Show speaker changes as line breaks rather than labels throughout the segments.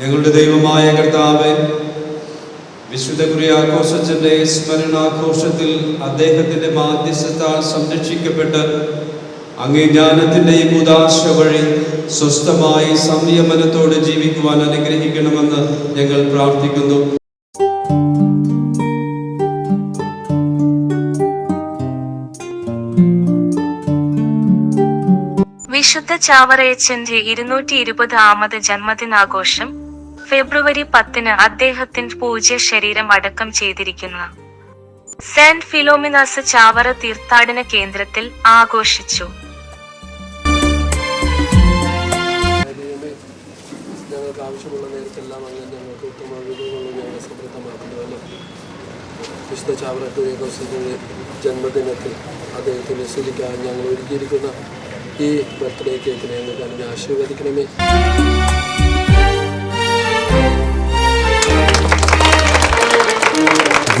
ഞങ്ങളുടെ ദൈവമായ കർത്താവെ വിശുദ്ധ കുര്യാഘോഷത്തിന്റെ സ്മരണാഘോഷത്തിൽ അദ്ദേഹത്തിന്റെ മാധ്യസ്ഥത്താൽ സംരക്ഷിക്കപ്പെട്ട് അങ്ങേ ജ്ഞാനത്തിന്റെയും ഉദാശ വഴി സ്വസ്ഥമായി സംയമനത്തോടെ ജീവിക്കുവാൻ അനുഗ്രഹിക്കണമെന്ന് ഞങ്ങൾ പ്രാർത്ഥിക്കുന്നു.
വിശുദ്ധ ചാവറയച്ചന്റെ ഇരുന്നൂറ്റി ഇരുപത് ആമത് ജന്മദിനാഘോഷം ഫെബ്രുവരി പത്തിന് അദ്ദേഹത്തിന്റെ പൂജ്യ ശരീരം അടക്കം ചെയ്തിരിക്കുന്നു. സെന്റ് ഫിലോമിനാസ് ചാവറ തീർത്ഥാടന കേന്ദ്രത്തിൽ ആഘോഷിച്ചു.
ഞങ്ങൾക്ക് ആവശ്യമുള്ള നേരത്തെല്ലാം അങ്ങനെ ഉത്തമ ഞങ്ങളെ ജന്മദിനത്തിൽ അദ്ദേഹത്തിന് സ്വീകരിക്കാൻ ഞങ്ങൾ ഒരുക്കിയിരിക്കുന്ന ഈ ബർത്ത്ഡേ കേക്കിനെ ഞങ്ങൾ കനിഞ്ഞ് ആശീർവദിക്കണമേ.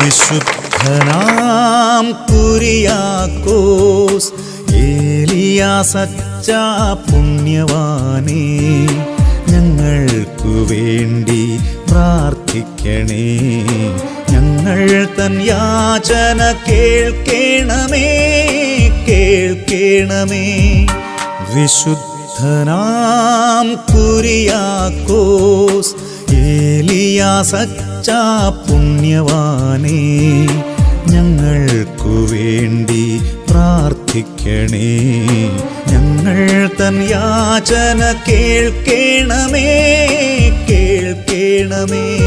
വിശുദ്ധനാം കുരിയാക്കോസ്. ഏലിയ സച്ച പുണ്യവാനേ ഞങ്ങൾക്കു വേണ്ടി പ്രാർത്ഥിക്കണേ. ഞങ്ങൾ തൻ യാചന കേൾക്കേണമേ കേൾക്കേണമേ. വിശുദ്ധനാം കുരിയാക്കോസ് ഏലിയ സച്ച പുണ്യവാനേ ഞങ്ങൾക്കു വേണ്ടി പ്രാർത്ഥിക്കണേ. ഞങ്ങൾ തൻ യാചന കേൾക്കേണമേ കേൾക്കേണമേ.